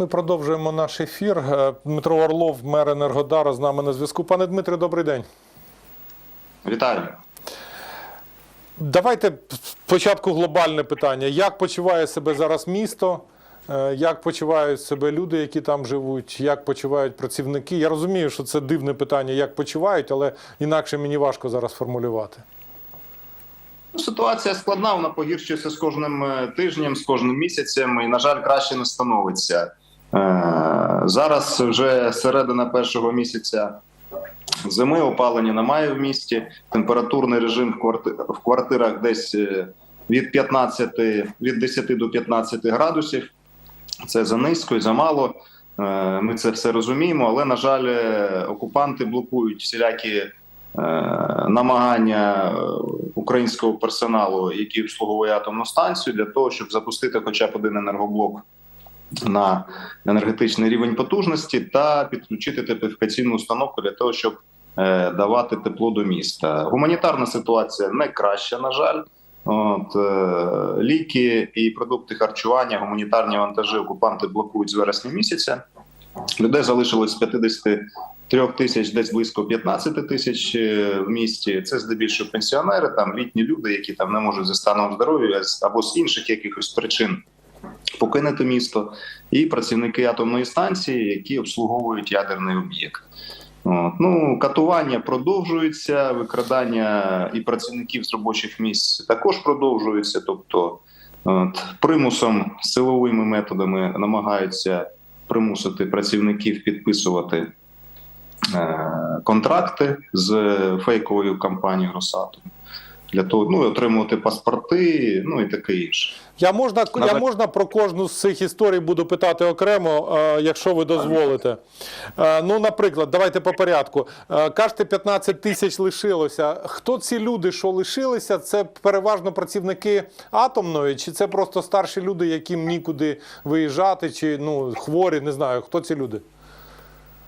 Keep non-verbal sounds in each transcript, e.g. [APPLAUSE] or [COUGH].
Ми продовжуємо наш ефір. Е, Дмитро Орлов, мер Енергодара, з нами на зв'язку. Пане Дмитре, добрий день. Вітаю. Давайте спочатку глобальне питання. Як почуває себе зараз місто? Е, Як почувають себе люди, які там живуть? Як почувають працівники? Я розумію, що це дивне питання, як почувають, але інакше мені важко зараз формулювати. Ну, Ситуація складна, вона погіршується з кожним е, тижнем, з кожним місяцем, і, на жаль, краще не становиться. Е, Зараз вже середина першого місяця зими, опалення немає в місті. Температурний режим в кварти- в квартирах десь е, від 15, від 10 до 15 градусів. Це занизько і замало. Е, Ми це все розуміємо, але на жаль, окупанти блокують всілякі намагання українського персоналу, який обслуговує атомну станцію, для того, щоб запустити хоча б один енергоблок на енергетичний рівень потужності та підключити теплофікаційну установку для того, щоб е, давати тепло до міста. Гуманітарна ситуація не краща, на жаль. От е, ліки і продукти харчування, гуманітарні вантажі окупанти блокують з вересня місяця. Людей залишилось з 53 тисяч, десь близько 15 тисяч е, в місті. Це здебільшого пенсіонери, там літні люди, які там не можуть за станом здоров'я або з інших якихось причин покинути місто, і працівники атомної станції, які обслуговують ядерний об'єкт. От. Ну, катування продовжуються, викрадання і працівників з робочих місць також продовжуються. Тобто, от, примусом силовими методами намагаються примусити працівників підписувати е, контракти з фейковою компанією Росатом для того, ну і отримувати паспорти, ну і таке інше. Я можна, я можна про кожну з цих історій буду питати окремо, е, якщо ви дозволите. Е, Ну, наприклад, давайте по порядку. Е, Кажете, 15 тисяч лишилося. Хто ці люди, що лишилися? Це переважно працівники атомної, чи це просто старші люди, яким нікуди виїжджати, чи ну хворі, не знаю. Хто ці люди?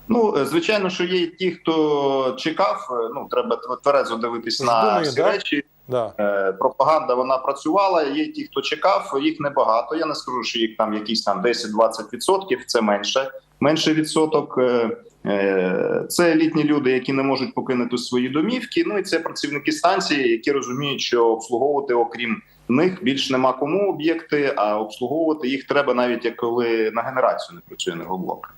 Ну, звичайно, що є ті, хто чекав. Ну, треба тверезо дивитись на всі да? речі. Да. Е, Пропаганда вона працювала. Є ті, хто чекав, їх небагато. Я не скажу, що їх там якісь там 10-20%, це менше. Менший відсоток. Е, е, Це літні люди, які не можуть покинути свої домівки. Ну і це працівники станції, які розуміють, що обслуговувати, окрім них, більш нема кому об'єкти, а обслуговувати їх треба навіть як коли на генерацію не працює енергоблок.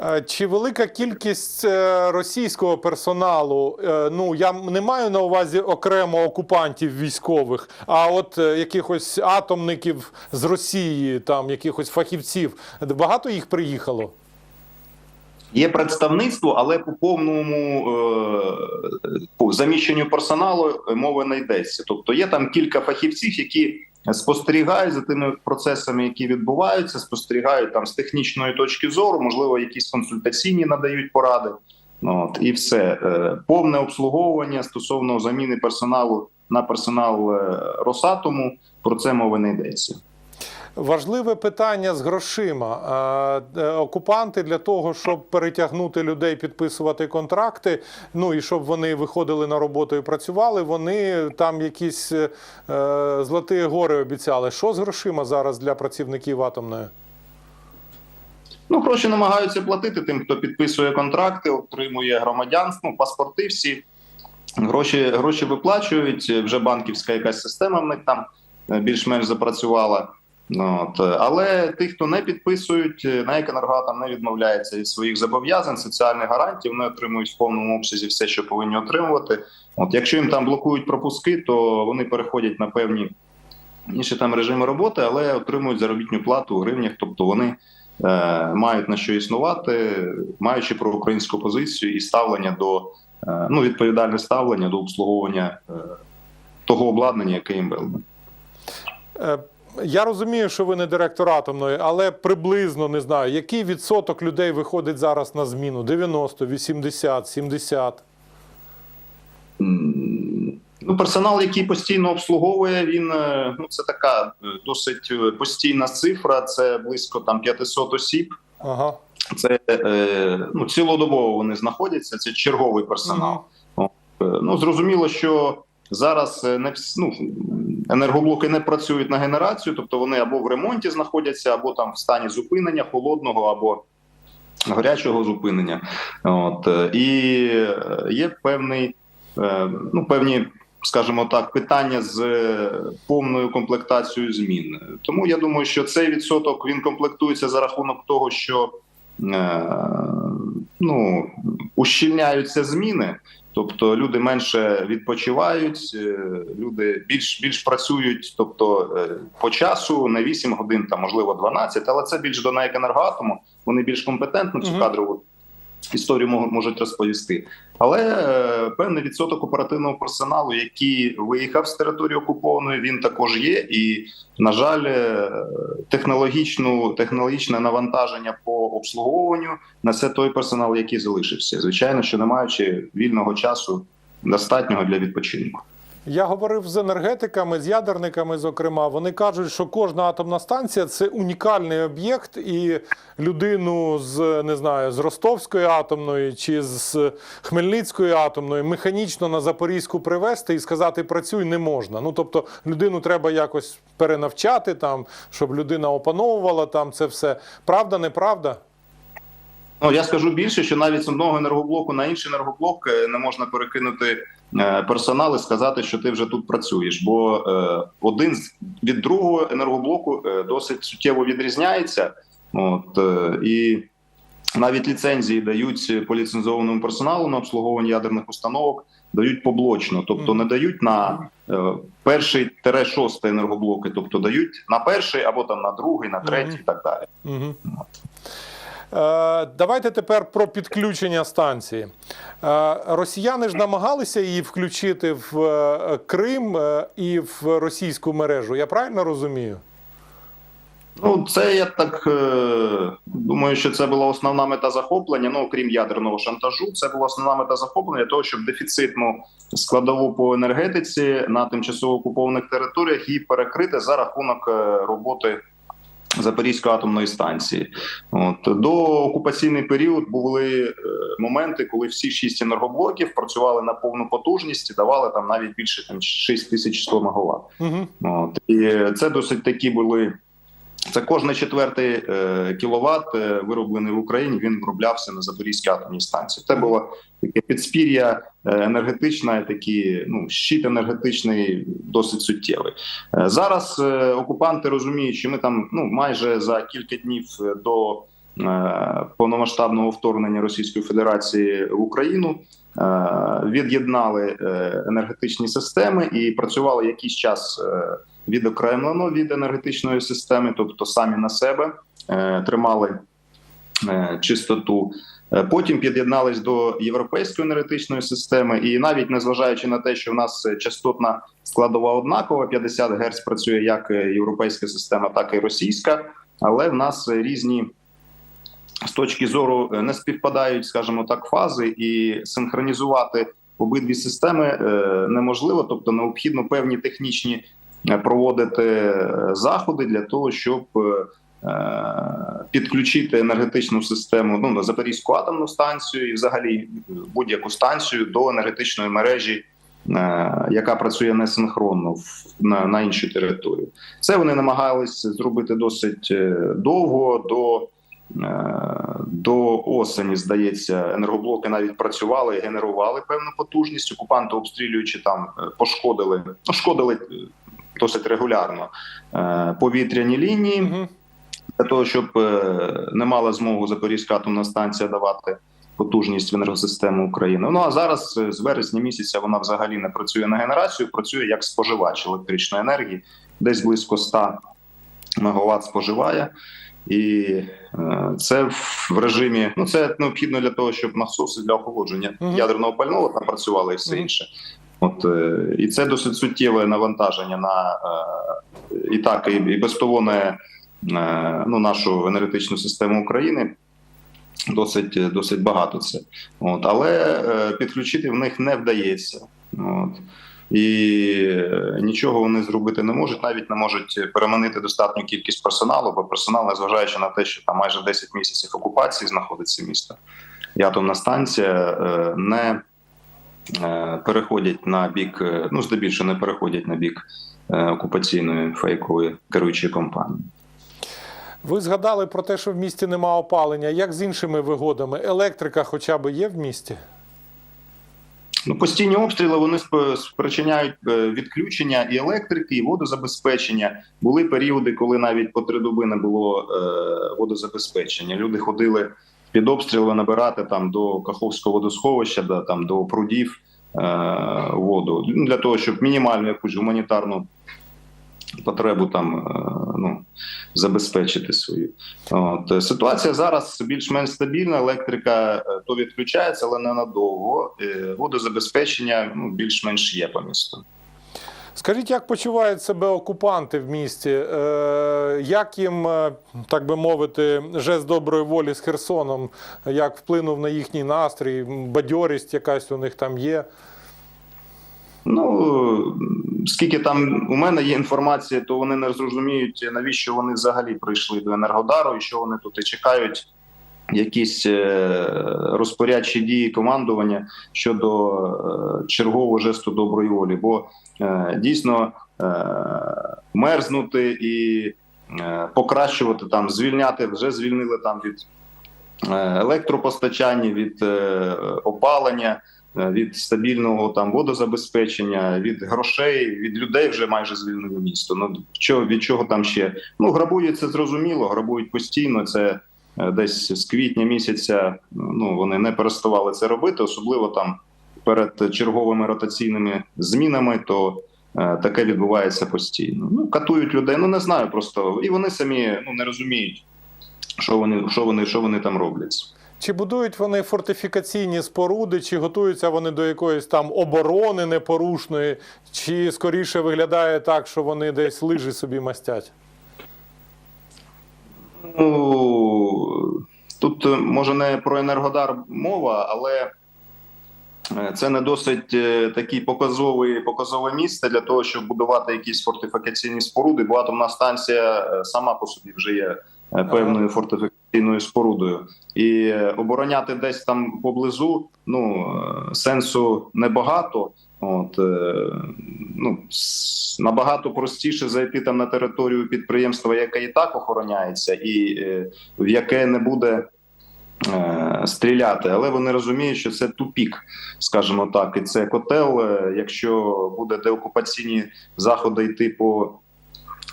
Е, Чи велика кількість е, російського персоналу? е, Ну я не маю на увазі окремо окупантів військових, а от якихось атомників з Росії, там якихось фахівців. Багато їх приїхало. Є представництво, але по повному по заміщенню персоналу мови не йдеться. Тобто є там кілька фахівців, які спостерігають за тими процесами, які відбуваються, спостерігають там з технічної точки зору, можливо, якісь консультаційні надають поради. Ну, От і все Е, повне обслуговування стосовно заміни персоналу на персонал е, Росатому. Про це мови не йдеться. Важливе питання з грошима. Е, Окупанти для того, щоб перетягнути людей, підписувати контракти, ну і щоб вони виходили на роботу і працювали, вони там якісь е, е, золоті гори обіцяли. Що з грошима зараз для працівників атомної? Ну, гроші намагаються платити тим, хто підписує контракти, отримує громадянство, ну, паспорти всі. Гроші, гроші виплачують. Вже банківська якась система в них там більш-менш запрацювала. Ну, От. е, Але тих, хто не підписують, е, НАЕК «Енергоатом» не відмовляється від своїх зобов'язань, соціальних гарантій, вони отримують в повному обсязі все, що повинні отримувати. От якщо їм там блокують пропуски, то вони переходять на певні інші там режими роботи, але отримують заробітну плату у гривнях, тобто вони е, мають на що існувати, маючи проукраїнську позицію і ставлення до ну відповідальне ставлення до обслуговування того обладнання, яке їм введено. Я розумію, що ви не директор атомної, але приблизно не знаю, який відсоток людей виходить зараз на зміну? 90, 80, 70? Ну, персонал, який постійно обслуговує, він е, ну це така е, досить е, постійна цифра. Це близько там 500 осіб. Ага. Це ну цілодобово вони знаходяться. Це черговий персонал. Е, Ну зрозуміло, що зараз е, не ну, енергоблоки не працюють на генерацію, тобто вони або в ремонті знаходяться, або там в стані зупинення холодного, або гарячого зупинення. От е, і е, є певний, ну певні, скажімо так, питання з повною комплектацією змін. Тому я думаю, що цей відсоток він комплектується за рахунок того, що ну ущільняються зміни. Тобто люди менше відпочивають, е, люди більш більш працюють, тобто е, по часу на 8 годин, там можливо 12, але це більш до «Енергоатому», Вони більш компетентно цю кадрову історію мо- можуть розповісти. Але е, певний відсоток оперативного персоналу, який виїхав з території окупованої, він також є. І на жаль, е, технологічну технологічне навантаження по обслуговуванню несе той персонал, який залишився. Звичайно, що не маючи вільного часу достатнього для відпочинку. Я говорив з енергетиками, з ядерниками, зокрема. Вони кажуть, що кожна атомна станція це унікальний об'єкт, і людину з не знаю з Ростовської атомної чи з Хмельницької атомної механічно на Запорізьку привезти і сказати працюй не можна. Ну тобто людину треба якось перенавчати там, щоб людина опановувала там це все. Правда, неправда? Ну я скажу більше, що навіть з одного енергоблоку на інший енергоблок е, не можна перекинути е, персонал і сказати, що ти вже тут працюєш. Бо е, один від другого енергоблоку досить суттєво відрізняється. От і навіть ліцензії дають по ліцензованому персоналу на обслуговування ядерних установок, дають поблочно, тобто не дають на перший тере шостий енергоблоки, тобто дають на перший або там на другий, на третій і так далі. Угу. Е, давайте тепер про підключення станції. Е, росіяни ж намагалися її включити в е, Крим і в російську мережу. Я правильно розумію? Ну, це я так думаю, що це була основна мета захоплення. Ну, окрім ядерного шантажу, це була основна мета захоплення того, щоб дефіцитну складову по енергетиці на тимчасово окупованих територіях її перекрити за рахунок роботи Запорізької атомної станції. От до окупаційний період були е, моменти, коли всі шість енергоблоків працювали на повну потужність і давали там навіть більше там 6100 МВт. Угу. От і це досить такі були. Це кожний четвертий е, кіловат, е, вироблений в Україні. Він вироблявся на Запорізькій атомній станції. Це було таке підспір'я е, енергетичне, такі ну щит енергетичний, досить суттєвий. Зараз окупанти розуміють, що ми там ну майже за кілька днів до повномасштабного вторгнення Російської Федерації в Україну. Від'єднали енергетичні системи і працювали якийсь час відокремлено від енергетичної системи, тобто самі на себе е, тримали е, чистоту. Е, Потім під'єднались до європейської енергетичної системи, і навіть незважаючи на те, що в нас частотна складова однакова, 50 Гц працює як європейська система, так і російська, але в нас різні. З точки зору не співпадають, скажімо так, фази, і синхронізувати обидві системи неможливо, тобто необхідно певні технічні проводити е, заходи для того, щоб е, е, підключити енергетичну систему ну на Запорізьку атомну станцію і взагалі будь-яку станцію до енергетичної мережі, е, яка працює несинхронно на, на іншу територію. Це вони намагалися зробити досить е, довго до. Е, До осені, здається, енергоблоки навіть працювали і генерували певну потужність. Окупанти, обстрілюючи там, е, пошкодили, шкодили е, досить регулярно е, повітряні лінії Угу. для того, щоб е, не мала змогу Запорізька атомна станція давати потужність в енергосистему України. Ну а зараз е, з вересня місяця вона взагалі не працює на генерацію, працює як споживач електричної енергії, десь близько 100 МВт споживає. І це в режимі. Ну це необхідно для того, щоб насоси для охолодження Мгм. ядерного пального там працювали і все інше. От е, і це досить суттєве навантаження на е, і так, і, без того не е, ну, нашу енергетичну систему України. Досить досить багато це. От, але підключити в них не вдається. От. І нічого вони зробити не можуть, навіть не можуть переманити достатню кількість персоналу, бо персонал, незважаючи на те, що там майже 10 місяців окупації знаходиться місто, і атомна станція не переходять на бік, е, ну здебільшого не переходять на бік е, окупаційної фейкової керуючої компанії. Ви згадали про те, що в місті нема опалення. Як з іншими вигодами? Електрика хоча б є в місті? Ну, постійні обстріли вони спричиняють е, відключення і електрики, і водозабезпечення. Були періоди, коли навіть по три доби не було е, водозабезпечення. Люди ходили під обстріли набирати там до Каховського водосховища, да, там до прудів е, воду ну, для того, щоб мінімальну якусь гуманітарну потребу там е, ну, забезпечити свою. От. е, Ситуація зараз більш-менш стабільна. Електрика е, то відключається, але ненадовго. Е, Водозабезпечення ну, більш-менш є по місту. Скажіть, як почувають себе окупанти в місті? Е, як їм, е, так би мовити, жест доброї волі з Херсоном, як вплинув на їхній настрій, бадьорість якась у них там є? Ну скільки там у мене є інформація, то вони не зрозуміють, навіщо вони взагалі прийшли до Енергодару і що вони тут і чекають. Якісь е, розпорядчі дії командування щодо е, чергового жесту доброї волі, бо е, дійсно мерзнути і покращувати там, звільняти вже звільнили там від електропостачання, від опалення від стабільного там водозабезпечення, від грошей, від людей вже майже звільнили місто. Ну що від чого там ще? Ну грабують це зрозуміло, грабують постійно. Це десь з квітня місяця. Ну вони не переставали це робити, особливо там перед черговими ротаційними змінами. То е, таке відбувається постійно. Ну катують людей. Ну не знаю просто і вони самі ну не розуміють, що вони, що вони, що вони там роблять. Чи будують вони фортифікаційні споруди, чи готуються вони до якоїсь там оборони непорушної, чи скоріше виглядає так, що вони десь лижі собі мастять? Ну тут е, може не про енергодар мова, але е, це не досить е, такий показовий показове місце для того, щоб будувати якісь фортифікаційні споруди. Бо атомна станція сама по собі вже є певною фортифікаційною спорудою, і обороняти десь там поблизу ну сенсу небагато. От е, ну набагато простіше зайти там на територію підприємства, яке і так охороняється, і е, в яке не буде е, стріляти. Але вони розуміють, що це тупік, скажімо так, і це котел. Е, Якщо буде деокупаційні заходи йти по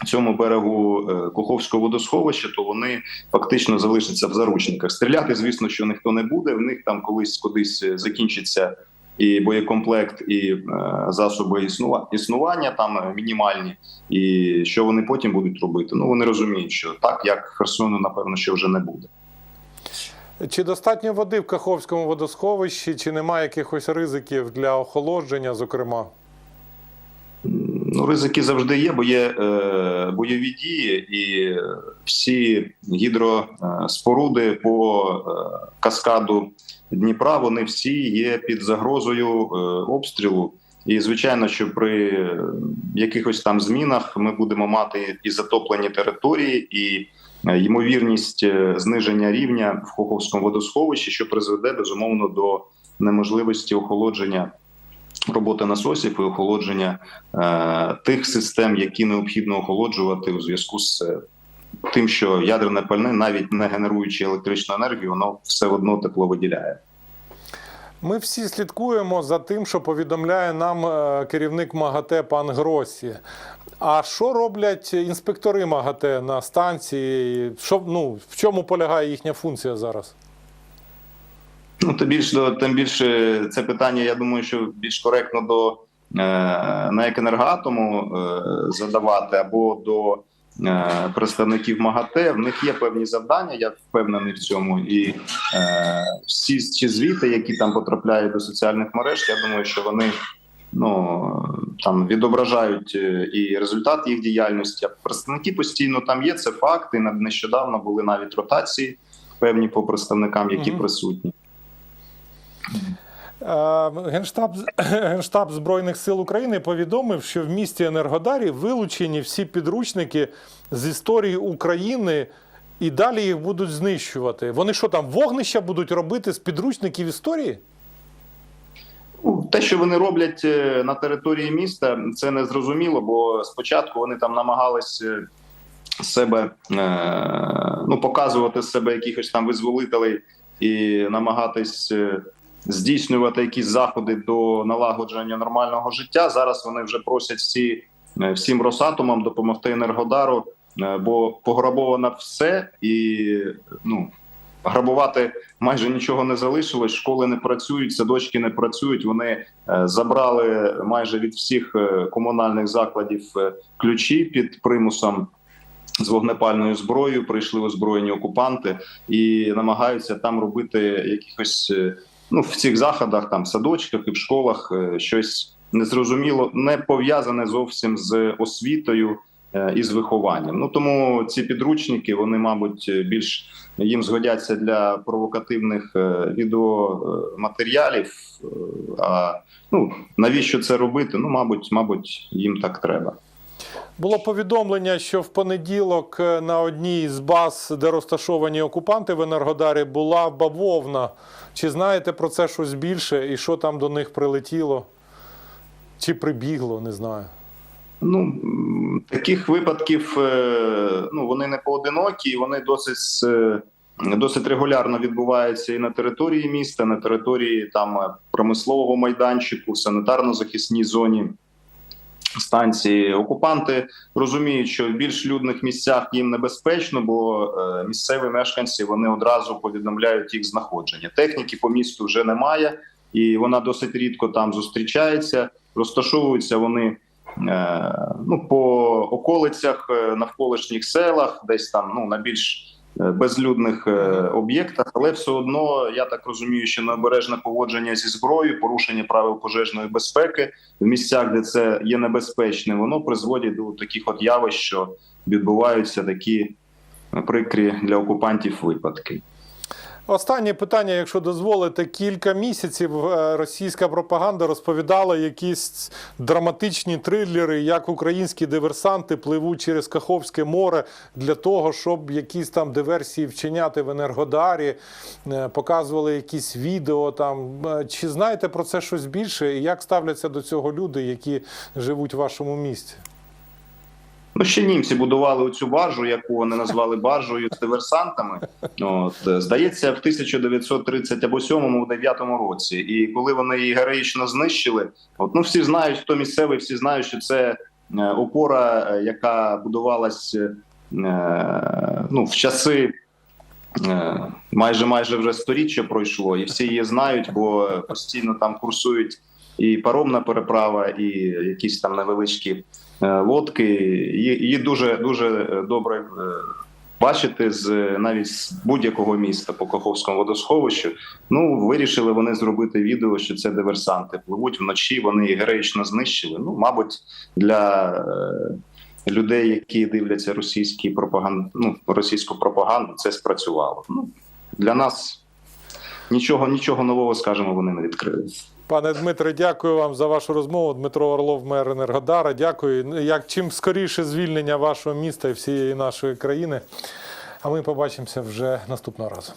цьому берегу Куховського водосховища, то вони фактично залишаться в заручниках. Стріляти, звісно, що ніхто не буде. В них там колись кудись закінчиться і боєкомплект, і е, засоби існува- існування там е, мінімальні. І що вони потім будуть робити? Ну вони розуміють, що так як Херсону, напевно, ще вже не буде. Чи достатньо води в Каховському водосховищі, чи немає якихось ризиків для охолодження, зокрема? Ну, ризики завжди є, бо є е, бойові дії, і всі гідроспоруди по е, каскаду Дніпра вони всі є під загрозою е, обстрілу. І звичайно, що при е, якихось там змінах ми будемо мати і затоплені території, і е, ймовірність е, зниження рівня в Хоховському водосховищі, що призведе безумовно до неможливості охолодження роботи насосів і охолодження е, тих систем, які необхідно охолоджувати у зв'язку з е, тим, що ядерне пальне, навіть не генеруючи електричну енергію, воно все одно тепло виділяє. Ми всі слідкуємо за тим, що повідомляє нам е, керівник МАГАТЕ пан Гросі. А що роблять інспектори МАГАТЕ на станції? Що, ну, в чому полягає їхня функція зараз? Ну, тим більше до тим більше це питання. Я думаю, що більш коректно до е, НАЕК «Енергоатому» е, задавати або до е, представників МАГАТЕ. В них є певні завдання. Я впевнений в цьому. І е, всі ці звіти, які там потрапляють до соціальних мереж, я думаю, що вони. Ну там відображають і результат їх діяльності. А представники постійно там є. Це факти. Нещодавно були навіть ротації певні по представникам, які Мгм. присутні. Е, Генштаб, [COUGHS] Генштаб Збройних сил України повідомив, що в місті Енергодарі вилучені всі підручники з історії України і далі їх будуть знищувати. Вони що там, вогнища будуть робити з підручників історії? Ну, те, що вони роблять е, на території міста, це не зрозуміло, бо спочатку вони там намагались е, себе ну, показувати себе якихось там визволителей і намагатись здійснювати якісь заходи до налагодження нормального життя. Зараз вони вже просять всі е, всім Росатомам допомогти Енергодару, е, бо пограбовано все і ну. Грабувати майже нічого не залишилось. Школи не працюють, садочки не працюють. Вони е, забрали майже від всіх комунальних закладів ключі під примусом з вогнепальною зброєю. Прийшли озброєні окупанти і намагаються там робити якихось ну в цих заходах, там в садочках і в школах е, щось незрозуміло, не пов'язане зовсім з освітою е, і з вихованням. Ну тому ці підручники вони, мабуть, більш їм згодяться для провокативних е, відеоматеріалів. Е, А ну навіщо це робити? Ну, мабуть, мабуть, їм так треба. Було повідомлення, що в понеділок е, на одній з баз, де розташовані окупанти в Енергодарі, була бавовна. Чи знаєте про це щось більше і що там до них прилетіло? Чи прибігло, не знаю. Ну таких випадків е, ну вони не поодинокі, вони досить е, досить регулярно відбуваються і на території міста, на території там промислового майданчику, санітарно-захисній зоні станції. Окупанти розуміють, що в більш людних місцях їм небезпечно, бо е, місцеві мешканці вони одразу повідомляють їх знаходження. Техніки по місту вже немає, і вона досить рідко там зустрічається. Розташовуються вони е, ну, по околицях, е, навколишніх селах, десь там ну, на більш безлюдних е, об'єктах, але все одно я так розумію, що необережне поводження зі зброєю, порушення правил пожежної безпеки в місцях, де це є небезпечне, воно призводить до таких от явищ, що відбуваються такі е, прикрі для окупантів випадки. Останнє питання, якщо дозволите, кілька місяців е, російська пропаганда розповідала якісь драматичні трилери, як українські диверсанти пливуть через Каховське море для того, щоб якісь там диверсії вчиняти в Енергодарі, Е, показували якісь відео там. Е, Чи знаєте про це щось більше? І як ставляться до цього люди, які живуть в вашому місті? Ну, ще німці будували цю баржу, яку вони назвали баржею з диверсантами. От е, здається, в 1937-9 році. І коли вони її героїчно знищили, от ну всі знають, хто місцевий, всі знають, що це е, опора, е, яка будувалась ну, в часи. Майже майже вже сторіччя пройшло, і всі її знають, бо постійно там курсують і паромна переправа, і якісь там невеличкі е, лодки. Її, дуже дуже е, добре е, бачити з навіть з будь-якого міста по Каховському водосховищу. Ну вирішили вони зробити відео, що це диверсанти пливуть вночі. Вони її героїчно знищили. Ну, мабуть, для людей, які дивляться російські пропаганду, ну, російську пропаганду, це спрацювало. Ну для нас нічого, нічого нового, скажімо, вони не відкрили. Пане Дмитре, дякую вам за вашу розмову. Дмитро Орлов, мер Енергодара. Дякую. Як чим скоріше звільнення вашого міста і всієї нашої країни. А ми побачимося вже наступного разу.